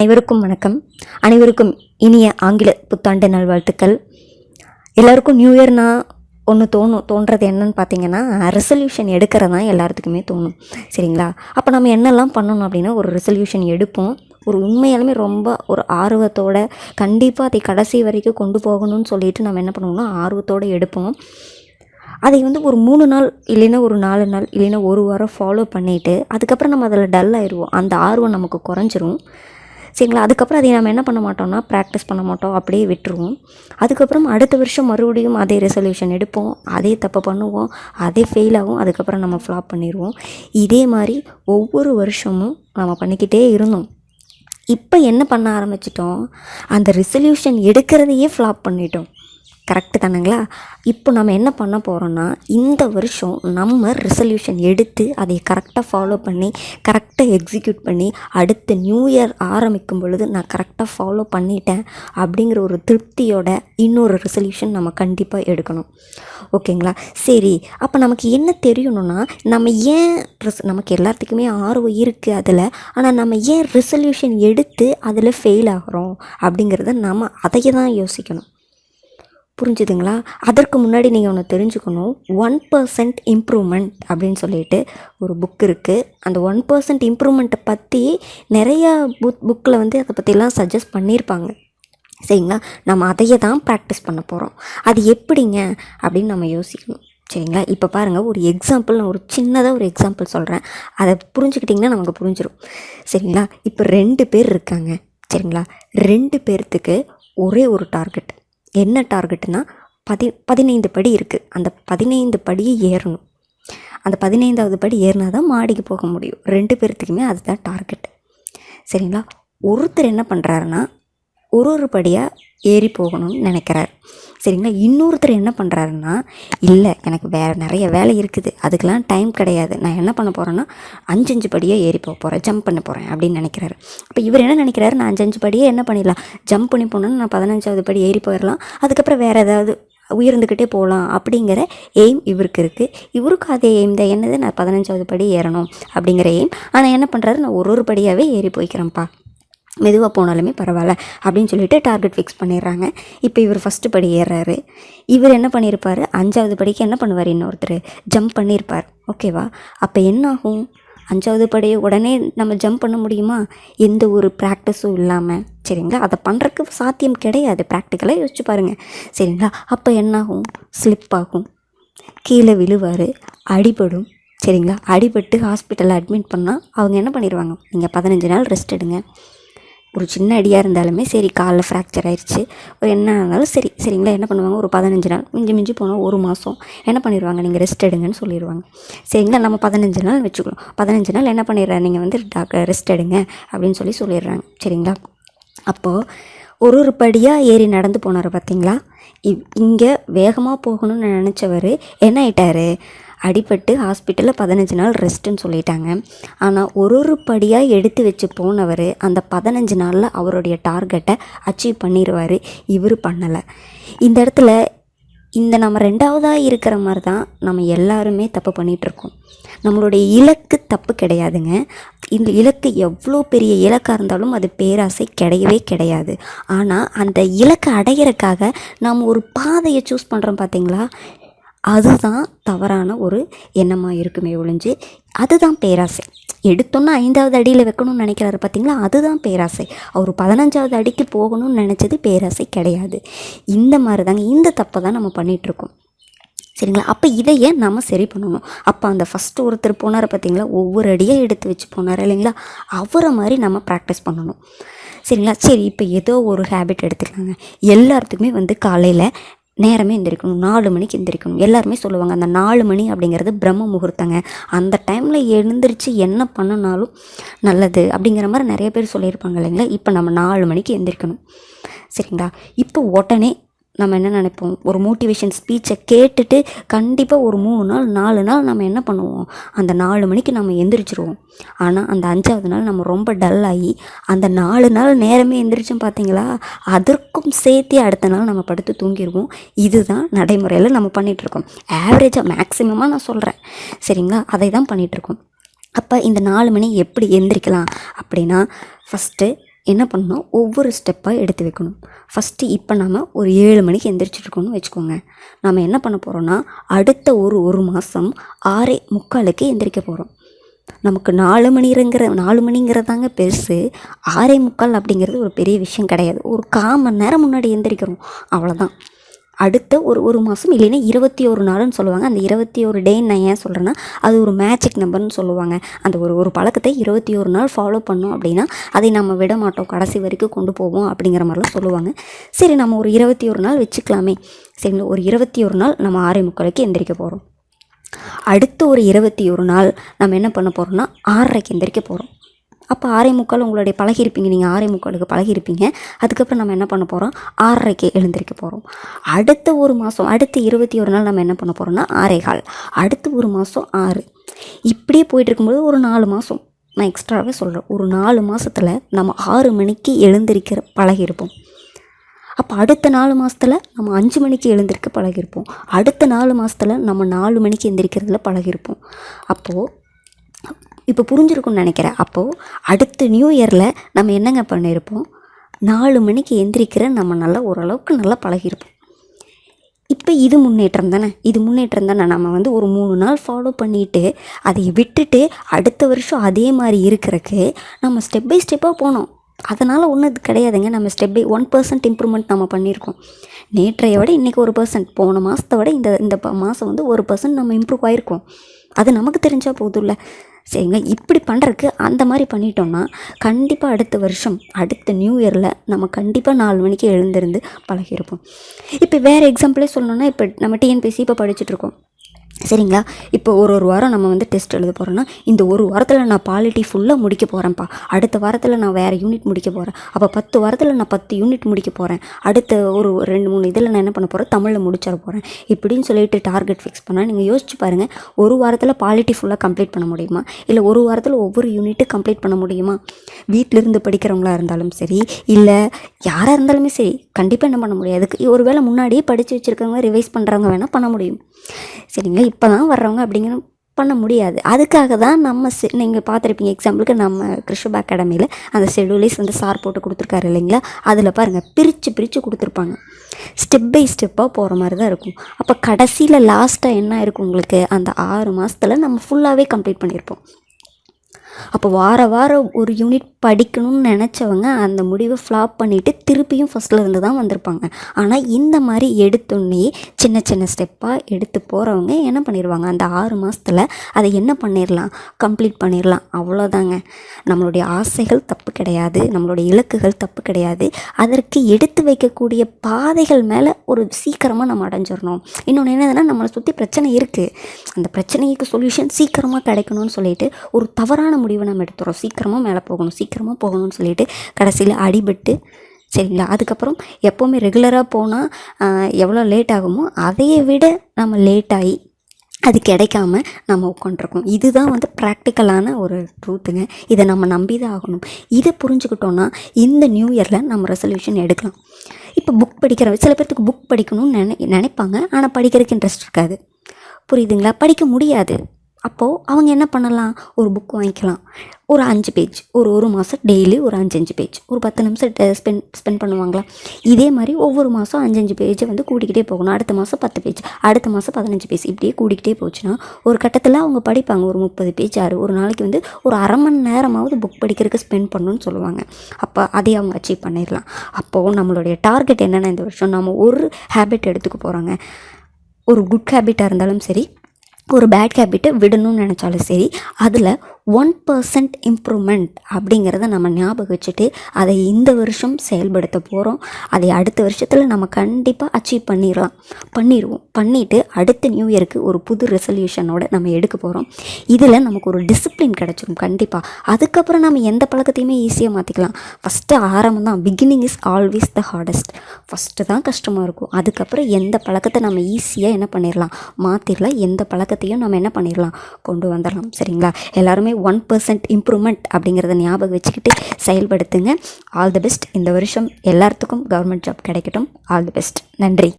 அனைவருக்கும் வணக்கம். அனைவருக்கும் இனிய ஆங்கில புத்தாண்டு நல்வாழ்த்துக்கள். எல்லாருக்கும் நியூ இயர்னா ஒன்று தோணும் தோன்றது என்னன்னு பார்த்தீங்கன்னா ரெசல்யூஷன் எடுக்கிறது தான் எல்லாத்துக்குமே தோணும். சரிங்களா? அப்போ நம்ம என்னெல்லாம் பண்ணணும் அப்படின்னா ஒரு ரெசல்யூஷன் எடுப்போம். ஒரு உண்மையாலுமே ரொம்ப ஒரு ஆர்வத்தோட கண்டிப்பாக அதை கடைசி வரைக்கும் கொண்டு போகணும்னு சொல்லிட்டு நம்ம என்ன பண்ணுவோம்னா ஆர்வத்தோடு எடுப்போம். அதை வந்து ஒரு மூணு நாள் இல்லைன்னா ஒரு நாலு நாள் இல்லைன்னா ஒரு வாரம் ஃபாலோ பண்ணிவிட்டு அதுக்கப்புறம் நம்ம அதில் டல் ஆயிடுவோம். அந்த ஆர்வம் நமக்கு குறைஞ்சிரும். சரிங்களா? அதுக்கப்புறம் அதை நம்ம என்ன பண்ண மாட்டோம்னா ப்ராக்டிஸ் பண்ண மாட்டோம். அப்படியே விட்டுருவோம். அதுக்கப்புறம் அடுத்த வருஷம் மறுபடியும் அதே ரெசல்யூஷன் எடுப்போம். அதே தப்பு பண்ணுவோம். அதே ஃபெயில் ஆகும். அதுக்கப்புறம் நம்ம ஃப்ளாப் பண்ணிடுவோம் இதே மாதிரி ஒவ்வொரு வருஷமும் நம்ம பண்ணிக்கிட்டே இருந்தோம். இப்போ என்ன பண்ண ஆரம்பிச்சிட்டோம்? அந்த ரெசல்யூஷன் எடுக்கிறதையே ஃப்ளாப் பண்ணிட்டோம். கரெக்டு தானுங்களா? இப்போ நம்ம என்ன பண்ண போகிறோன்னா இந்த வருஷம் நம்ம ரெசல்யூஷன் எடுத்து அதை கரெக்டாக ஃபாலோ பண்ணி கரெக்டாக எக்ஸிக்யூட் பண்ணி அடுத்த நியூ இயர் ஆரம்பிக்கும் பொழுது நான் கரெக்டாக ஃபாலோ பண்ணிட்டேன் அப்படிங்கிற ஒரு திருப்தியோட இன்னொரு ரெசல்யூஷன் நம்ம கண்டிப்பாக எடுக்கணும். ஓகேங்களா சரி அப்போ நமக்கு என்ன தெரியணும்னா நம்ம ஏன் நமக்கு எல்லாத்துக்குமே ஆர்வம் இருக்குது அதில் ஆனால் நம்ம ஏன் ரெசல்யூஷன் எடுத்து அதில் ஃபெயில் ஆகிறோம் அப்படிங்கிறத நம்ம அதையே தான் யோசிக்கணும். புரிஞ்சுதுங்களா? அதற்கு முன்னாடி நீங்கள் ஒன்று தெரிஞ்சுக்கணும். ஒன் பர்சன்ட் இம்ப்ரூவ்மெண்ட் அப்படின்னு சொல்லிட்டு ஒரு புக் இருக்குது அந்த ஒன் பர்சன்ட் இம்ப்ரூவ்மெண்ட்டை பற்றி நிறையா புக் புக்கில் வந்து அதை பற்றிலாம் சஜஸ்ட் பண்ணியிருப்பாங்க சரிங்களா? நம்ம அதையே தான் ப்ராக்டிஸ் பண்ண போகிறோம் அது எப்படிங்க? அப்படின்னு நம்ம யோசிக்கணும். சரிங்களா? இப்போ பாருங்கள் ஒரு எக்ஸாம்பிள் நான் ஒரு சின்னதாக ஒரு எக்ஸாம்பிள் சொல்கிறேன் அதை புரிஞ்சுக்கிட்டிங்கன்னா நமக்கு புரிஞ்சிடும் சரிங்களா? இப்போ ரெண்டு பேர் இருக்காங்க. சரிங்களா? ரெண்டு பேர்த்துக்கு ஒரே ஒரு டார்கெட் என்ன டார்கெட்னா பதி பதினைந்து படி இருக்குது அந்த பதினைந்து படியை ஏறணும். அந்த பதினைந்தாவது படி ஏறினா தான் மாடிக்கு போக முடியும். ரெண்டு பேர்த்துக்குமே அதுதான் டார்கெட் சரிங்களா? ஒருத்தர் என்ன பண்ணுறாருன்னா ஒரு ஒரு படியாக ஏறி போகணும்னு நினைக்கிறாரு. சரிங்களா? இன்னொருத்தர் என்ன பண்ணுறாருன்னா இல்லை எனக்கு வேறு நிறைய வேலை இருக்குது. அதுக்கெலாம் டைம் கிடையாது. நான் என்ன பண்ண போகிறேன்னா அஞ்சஞ்சு படியாக ஏறி போக போகிறேன் ஜம்ப் பண்ண போகிறேன் அப்படின்னு நினைக்கிறாரு. அப்போ இவர் என்ன நினைக்கிறாரு? நான் அஞ்சஞ்சு படியே என்ன பண்ணிடலாம்? ஜம்ப் பண்ணி போனோன்னு நான் பதினஞ்சாவது படி ஏறி போயிடலாம். அதுக்கப்புறம் வேறு ஏதாவது உயர்ந்துக்கிட்டே போகலாம் அப்படிங்கிற எய்ம் இவருக்கு இருக்குது இவருக்கு அதே எய்ம் தான். என்னது? நான் பதினஞ்சாவது படி ஏறணும் அப்படிங்கிற எய்ம் ஆனால் என்ன பண்ணுறாரு நான் ஒரு ஒரு படியாகவே ஏறி போய்க்கிறேன்ப்பா. மெதுவாக போனாலுமே பரவாயில்ல அப்படின்னு சொல்லிட்டு டார்கெட் ஃபிக்ஸ் பண்ணிடுறாங்க. இப்போ இவர் ஃபஸ்ட்டு படி ஏறுறாரு. இவர் என்ன பண்ணியிருப்பார் அஞ்சாவது படிக்கு என்ன பண்ணுவார்? இன்னொருத்தர் ஜம்ப் பண்ணியிருப்பார் ஓகேவா அப்போ என்ன ஆகும்? அஞ்சாவது படியை உடனே நம்ம ஜம்ப் பண்ண முடியுமா? எந்த ஒரு ப்ராக்டிஸும் இல்லாமல் சரிங்களா? அதை பண்ணுறதுக்கு சாத்தியம் கிடையாது. ப்ராக்டிக்கலாக யோசிச்சு பாருங்கள் சரிங்களா? அப்போ என்னாகும் ஸ்லிப் ஆகும். கீழே விழுவார். அடிபடும். சரிங்களா? அடிபட்டு ஹாஸ்பிட்டலில் அட்மிட் பண்ணால் அவங்க என்ன பண்ணிடுவாங்க நீங்கள் பதினஞ்சு நாள் ரெஸ்ட் எடுங்க. ஒரு சின்ன அடியாக இருந்தாலுமே சரி காலில் ஃப்ராக்சர் ஆயிடுச்சு ஒரு என்ன ஆனாலும் சரி சரிங்களா? என்ன பண்ணுவாங்க? ஒரு பதினஞ்சு நாள் மிஞ்சி மிஞ்சி போனால் ஒரு மாதம் என்ன பண்ணிடுவாங்க நீங்கள் ரெஸ்ட் எடுங்கன்னு சொல்லிடுவாங்க சரிங்களா? நம்ம பதினஞ்சு நாள் வச்சுக்கணும். பதினஞ்சு நாள் என்ன பண்ணிடுறாங்க நீங்கள் வந்து டாக்டர் ரெஸ்ட் எடுங்க அப்படின்னு சொல்லி சொல்லிடுறாங்க. சரிங்களா? அப்போது ஒரு ஒரு படியாக ஏறி நடந்து போனார் பார்த்தீங்களா இவ் இங்கே வேகமாக போகணும்னு நினச்சவர் என்ன ஆயிட்டார்? அடிபட்டு ஹாஸ்பிட்டலில் பதினஞ்சு நாள் ரெஸ்ட்டுன்னு சொல்லிட்டாங்க. ஆனால் ஒரு ஒரு படியாக எடுத்து வச்சு போனவர் அந்த பதினஞ்சு நாளில் அவருடைய டார்கெட்டை அச்சீவ் பண்ணிடுவார் இவர் பண்ணலை. இந்த இடத்துல இந்த நம்ம ரெண்டாவதாக இருக்கிற மாதிரி தான் நம்ம எல்லாருமே தப்பு பண்ணிகிட்ருக்கோம் நம்மளுடைய இலக்கு தப்பு கிடையாதுங்க. இந்த இலக்கு எவ்வளோ பெரிய இலக்காக இருந்தாலும் அது பேராசை கிடையவே கிடையாது. ஆனால் அந்த இலக்கை அடையிறக்காக நாம் ஒரு பாதையை சூஸ் பண்ணுறோம் பார்த்தீங்களா அதுதான் தவறான ஒரு எண்ணமாக இருக்குமே ஒழிஞ்சு அதுதான் பேராசை. எடுத்தோன்னா ஐந்தாவது அடியில் வைக்கணும்னு நினைக்கிறாரு பார்த்தீங்களா அதுதான் பேராசை. அவர் பதினஞ்சாவது அடிக்கு போகணும்னு நினச்சது பேராசை கிடையாது. இந்த மாதிரி தாங்க இந்த தப்பை தான் நம்ம பண்ணிகிட்ருக்கோம் சரிங்களா? அப்போ இதையே நம்ம சரி பண்ணணும். அப்போ அந்த ஃபஸ்ட்டு ஒருத்தர் போனார் பார்த்தீங்களா ஒவ்வொரு அடியாக எடுத்து வச்சு போனார் இல்லைங்களா? அவரை மாதிரி நம்ம ப்ராக்டிஸ் பண்ணணும். சரிங்களா? சரி இப்போ ஏதோ ஒரு ஹேபிட் எடுத்துக்கலாங்க. எல்லாத்துக்குமே வந்து காலையில் நேரமே எந்திரிக்கணும் நாலு மணிக்கு எந்திரிக்கணும். எல்லாருமே சொல்லுவாங்க அந்த நாலு மணி அப்படிங்கிறது பிரம்ம முகூர்த்தங்க. அந்த டைமில் எழுந்திரிச்சு என்ன பண்ணினாலும் நல்லது அப்படிங்கிற மாதிரி நிறைய பேர் சொல்லியிருப்பாங்க இல்லைங்களா? இப்போ நம்ம நாலு மணிக்கு எந்திரிக்கணும். சரிங்களா? இப்போ உடனே நம்ம என்ன நினைப்போம்? ஒரு மோட்டிவேஷன் ஸ்பீச்சை கேட்டுட்டு கண்டிப்பாக ஒரு மூணு நாள் நாலு நாள் நம்ம என்ன பண்ணுவோம்? அந்த நாலு மணிக்கு நம்ம எந்திரிச்சிருவோம். ஆனால் அந்த அஞ்சாவது நாள் நம்ம ரொம்ப டல் ஆகி அந்த நாலு நாள் நேரமே எந்திரிச்சோம் பார்த்தீங்களா அதற்கும் சேர்த்தே அடுத்த நாள் நம்ம படுத்து தூங்கிடுவோம் இதுதான் நடைமுறையில் நம்ம பண்ணிகிட்ருக்கோம் ஆவரேஜாக மேக்ஸிமமாக நான் சொல்கிறேன் சரிங்களா? அதை தான் பண்ணிகிட்ருக்கோம் அப்போ இந்த நாலு மணி எப்படி எந்திரிக்கலாம்? அப்படின்னா ஃபஸ்ட்டு என்ன பண்ணணும்? ஒவ்வொரு ஸ்டெப்பாக எடுத்து வைக்கணும். ஃபஸ்ட்டு இப்போ நாம் ஒரு ஏழு மணிக்கு எந்திரிச்சிட்ருக்கோம்னு வச்சுக்கோங்க. நம்ம என்ன பண்ண போகிறோன்னா அடுத்த ஒரு ஒரு மாதம் ஆறே முக்காலுக்கு எந்திரிக்க போகிறோம் நமக்கு நாலு மணிங்கிற நாலு மணிங்கிறதாங்க பெருசு. ஆறே முக்கால் அப்படிங்கிறது ஒரு பெரிய விஷயம் கிடையாது. ஒரு கால் மணி நேரம் முன்னாடி எந்திரிக்கிறோம். அவ்வளோதான் அடுத்த ஒரு ஒரு மாதம் இல்லைன்னா இருபத்தி ஒரு நாள்னு சொல்லுவாங்க. அந்த இருபத்தி ஒரு டேன்னு நான் ஏன் சொல்கிறேன்னா அது ஒரு மேஜிக் நம்பர்னு சொல்லுவாங்க. அந்த ஒரு ஒரு பழக்கத்தை இருபத்தி ஒரு நாள் ஃபாலோ பண்ணோம் அப்படின்னா அதை நம்ம விட மாட்டோம். கடைசி வரைக்கும் கொண்டு போவோம் அப்படிங்கிற மாதிரிலாம் சொல்லுவாங்க. சரி நம்ம ஒரு இருபத்தி ஒரு நாள் வச்சுக்கலாமே. சரிங்களா ஒரு இருபத்தி ஒரு நாள் நம்ம ஆறே முக்காலுக்கு எந்திரிக்க போகிறோம் அடுத்த ஒரு இருபத்தி ஒரு நாள் நம்ம என்ன பண்ண போகிறோம்னா ஆறரைக்கு எந்திரிக்க போகிறோம் அப்போ ஆறே முக்கால் உங்களுடைய பழகிருப்பீங்க நீங்கள் ஆறே முக்காலுக்கு பழகிருப்பீங்க அதுக்கப்புறம் நம்ம என்ன பண்ண போகிறோம் ஆறரைக்கு எழுந்திரிக்க போகிறோம் அடுத்த ஒரு மாதம் அடுத்த இருபத்தி ஒரு நாள் நம்ம என்ன பண்ண போகிறோம்னா ஆறே கால். அடுத்த ஒரு மாதம் ஆறு. இப்படியே போயிட்டு இருக்கும்போது ஒரு நாலு மாதம் நான் எக்ஸ்ட்ராவே சொல்கிறேன் ஒரு நாலு மாதத்தில் நம்ம ஆறு மணிக்கு எழுந்திரிக்கிற பழகிருப்போம் அப்போ அடுத்த நாலு மாதத்தில் நம்ம அஞ்சு மணிக்கு எழுந்திருக்க பழகிருப்போம் அடுத்த நாலு மாதத்தில் நம்ம நாலு மணிக்கு எந்திரிக்கிறதுல பழகிருப்போம் அப்போது இப்போ புரிஞ்சிருக்கும்னு நினைக்கிறேன். அப்போது அடுத்த நியூ இயரில் நம்ம என்னங்க பண்ணியிருப்போம் நாலு மணிக்கு எந்திரிக்கிற நம்ம நல்லா ஓரளவுக்கு நல்லா பழகிருப்போம். இப்போ இது முன்னேற்றம் தானே? இது முன்னேற்றம் தானே? நம்ம வந்து ஒரு மூணு நாள் ஃபாலோ பண்ணிவிட்டு அதை விட்டுட்டு அடுத்த வருஷம் அதே மாதிரி இருக்கிறக்கு நம்ம ஸ்டெப் பை ஸ்டெப்பாக போனோம். அதனால் ஒன்றும் இது கிடையாதுங்க. நம்ம step by one percent improvement நம்ம பண்ணியிருக்கோம். நேற்றைய விட இன்றைக்கி ஒரு பர்சன்ட் போன மாதத்தை விட இந்த இந்த மாதம் வந்து ஒரு பர்சன்ட் நம்ம இம்ப்ரூவ் ஆகிருக்கோம் அது நமக்கு தெரிஞ்சால் போதும்ல. சரிங்க இப்படி பண்ணுறதுக்கு அந்த மாதிரி பண்ணிட்டோம்னா கண்டிப்பாக அடுத்த வருஷம் அடுத்த நியூ இயரில் நம்ம கண்டிப்பாக நாலு மணிக்கு எழுந்திருந்து பழகியிருப்போம். இப்போ வேறு எக்ஸாம்பிளே சொல்லணுன்னா இப்போ நம்ம டிஎன்பிசி இப்போ படிச்சுட்ருக்கோம் சரிங்களா? இப்போ ஒரு ஒரு வாரம் நம்ம வந்து டெஸ்ட் எழுத போகிறோன்னா இந்த ஒரு வாரத்தில் நான் பாலிட்டி ஃபுல்லாக முடிக்க போகிறேன்ப்பா அடுத்த வாரத்தில் நான் வேறு யூனிட் முடிக்க போகிறேன் அப்போ பத்து வாரத்தில் நான் பத்து யூனிட் முடிக்க போகிறேன் அடுத்த ஒரு ரெண்டு மூணு இதில் நான் என்ன பண்ண போகிறேன் தமிழில் முடிச்சிட போகிறேன் இப்படின்னு சொல்லிட்டு டார்கெட் ஃபிக்ஸ் பண்ணால் நீங்கள் யோசிச்சு பாருங்கள் ஒரு வாரத்தில் பாலிட்டி ஃபுல்லாக கம்ப்ளீட் பண்ண முடியுமா? இல்லை ஒரு வாரத்தில் ஒவ்வொரு யூனிட்டும் கம்ப்ளீட் பண்ண முடியுமா? வீட்டிலிருந்து படிக்கிறவங்களா இருந்தாலும் சரி இல்லை யாராக இருந்தாலுமே சரி கண்டிப்பாக என்ன பண்ண முடியாது அதுக்கு ஒரு வேளை முன்னாடியே படித்து வச்சுருக்கவங்க ரிவைஸ் பண்ணுறவங்க வேணால் பண்ண முடியும். சரிங்களா இப்போ தான் வர்றவங்க அப்படிங்கிற பண்ண முடியாது. அதுக்காக தான் நம்ம செ நீங்கள் பார்த்துருப்பீங்க எக்ஸாம்பிளுக்கு நம்ம கிருஷ்ணபா அகாடமியில் அந்த ஷெடியூலைஸ் வந்து சார் போட்டு கொடுத்துருக்காரு இல்லைங்களா? அதில் பாருங்கள் பிரித்து பிரித்து கொடுத்துருப்பாங்க. ஸ்டெப் பை ஸ்டெப்பாக போகிற மாதிரி தான் இருக்கும். அப்போ கடைசியில் லாஸ்ட்டாக என்ன இருக்கும் உங்களுக்கு? அந்த ஆறு மாதத்தில் நம்ம ஃபுல்லாகவே கம்ப்ளீட் பண்ணியிருப்போம். அப்போ வார வாரம் ஒரு யூனிட் படிக்கணும்னு நினச்சவங்க அந்த முடிவை ஃப்ளாப் பண்ணிவிட்டு திருப்பியும் ஃபஸ்ட்லேருந்து இருந்து தான் வந்திருப்பாங்க. ஆனால் இந்த மாதிரி எடுத்தோன்னே சின்ன சின்ன ஸ்டெப்பாக எடுத்து போகிறவங்க என்ன பண்ணிடுவாங்க அந்த ஆறு மாதத்தில் அதை என்ன பண்ணிடலாம் கம்ப்ளீட் பண்ணிடலாம் அவ்வளோதாங்க நம்மளுடைய ஆசைகள் தப்பு கிடையாது. நம்மளுடைய இலக்குகள் தப்பு கிடையாது. அதற்கு எடுத்து வைக்கக்கூடிய பாதைகள் மேலே ஒரு சீக்கிரமாக நம்ம அடைஞ்சிடணும் இன்னொன்று என்னதுன்னா நம்மளை சுற்றி பிரச்சனை இருக்குது அந்த பிரச்சனைக்கு சொல்யூஷன் சீக்கிரமாக கிடைக்கணும்னு சொல்லிட்டு ஒரு தவறான முடிவை நம்ம எடுத்துகிறோம் சீக்கிரமாக மேலே போகணும். சீக்கிரமாக போகணும்னு சொல்லிட்டு கடைசியில் அடிபட்டு சரிங்களா? அதுக்கப்புறம் எப்போவுமே ரெகுலராக போனால் எவ்வளோ லேட் ஆகுமோ அதையை விட நம்ம லேட் ஆகி அது கிடைக்காம நம்ம உட்காண்ட்ருக்கோம் இதுதான் வந்து ப்ராக்டிக்கலான ஒரு ட்ரூத்துங்க இதை நம்ம நம்பி தான் ஆகணும். இதை புரிஞ்சுக்கிட்டோன்னா இந்த நியூ இயரில் நம்ம ரெசல்யூஷன் எடுக்கலாம். இப்போ புக் படிக்கிற சில பேர்த்துக்கு புக் படிக்கணும்னு நினை நினைப்பாங்க. ஆனால் படிக்கிறதுக்கு இன்ட்ரெஸ்ட் இருக்காது. புரியுதுங்களா? படிக்க முடியாது. அப்போது அவங்க என்ன பண்ணலாம்? ஒரு புக் வாங்கிக்கலாம். ஒரு அஞ்சு பேஜ் ஒரு ஒரு மாதம் டெய்லி ஒரு அஞ்சு அஞ்சு பேஜ் ஒரு பத்து நிமிஷம் ஸ்பெண்ட் ஸ்பெண்ட் பண்ணுவாங்களா? இதே மாதிரி ஒவ்வொரு மாதம் அஞ்சஞ்சு பேஜை வந்து கூட்டிக்கிட்டே போகணும். அடுத்த மாதம் பத்து பேஜ் அடுத்த மாதம் பதினஞ்சு பேஜ் இப்படியே கூட்டிக்கிட்டே போச்சுன்னா ஒரு கட்டத்தில் அவங்க படிப்பாங்க. ஒரு முப்பது பேஜ் ஆறு ஒரு நாளைக்கு வந்து ஒரு அரை மணி நேரமாவது புக் படிக்கிறதுக்கு ஸ்பெண்ட் பண்ணணும்னு சொல்லுவாங்க. அப்போ அதே அவங்க அச்சீவ் பண்ணிடலாம். அப்போது நம்மளுடைய டார்கெட் என்னென்ன இந்த வருஷம்? நம்ம ஒரு ஹேபிட் எடுத்துக்க போகிறாங்க ஒரு குட் ஹேபிட்டாக இருந்தாலும் சரி ஒரு பேட் ஹேபிட்டை விடணும்னு நினச்சாலும் சரி அதில் ஒன் பர்சன்ட் இம்ப்ரூவ்மெண்ட் அப்படிங்கிறத நம்ம ஞாபகம் வச்சுட்டு அதை இந்த வருஷம் செயல்படுத்த போகிறோம் அதை அடுத்த வருஷத்தில் நம்ம கண்டிப்பாக அச்சீவ் பண்ணிடலாம் பண்ணிடுவோம் பண்ணிவிட்டு அடுத்த நியூ இயருக்கு ஒரு புது ரெசல்யூஷனோட நம்ம எடுக்க போகிறோம் இதில் நமக்கு ஒரு டிசிப்ளின் கிடச்சிரும் கண்டிப்பாக அதுக்கப்புறம் நம்ம எந்த பழக்கத்தையுமே ஈஸியாக மாற்றிக்கலாம் ஃபஸ்ட்டு ஆரம்பம் தான் beginning is always the hardest first தான் கஷ்டமாக இருக்கும். அதுக்கப்புறம் எந்த பழக்கத்தை நம்ம ஈஸியாக என்ன பண்ணிடலாம் மாற்றிடலாம் எந்த பழக்கத்தையும் நம்ம என்ன பண்ணிடலாம் கொண்டு வந்துடலாம் சரிங்களா? எல்லாருமே ஒன் பர்சன்ட் இம்ப்ரூவ்மெண்ட் அப்படிங்கிறத ஞாபகம் வச்சுக்கிட்டு செயல்படுத்துங்க. ஆல் தி பெஸ்ட் இந்த வருஷம் எல்லாத்துக்கும் கவர்மெண்ட் ஜாப் கிடைக்கட்டும். ஆல் தி பெஸ்ட் நன்றி.